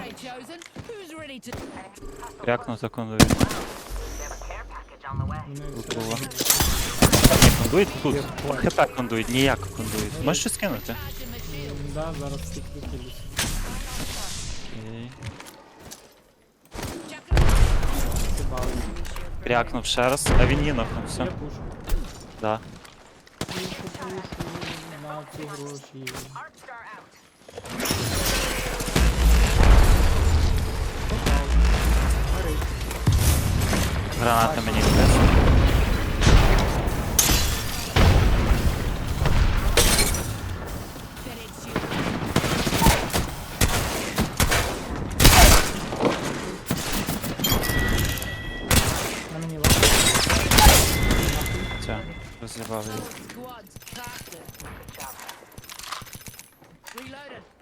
way, chosen. Who's ready to? Крякнув за кондуїт. They have a care package on the way. Вони Тут було. одно- Ні, кондуїт тут. ХП кондуїт, ніяк кондуїт. Можеш щось кинути? Да, зараз всіх викидуть. Окей. Крякнув ще раз, а він її нокнувся. Я пушу. Да. Пушу, пушу на ці гроші. Гранати мені теж. Reloaded.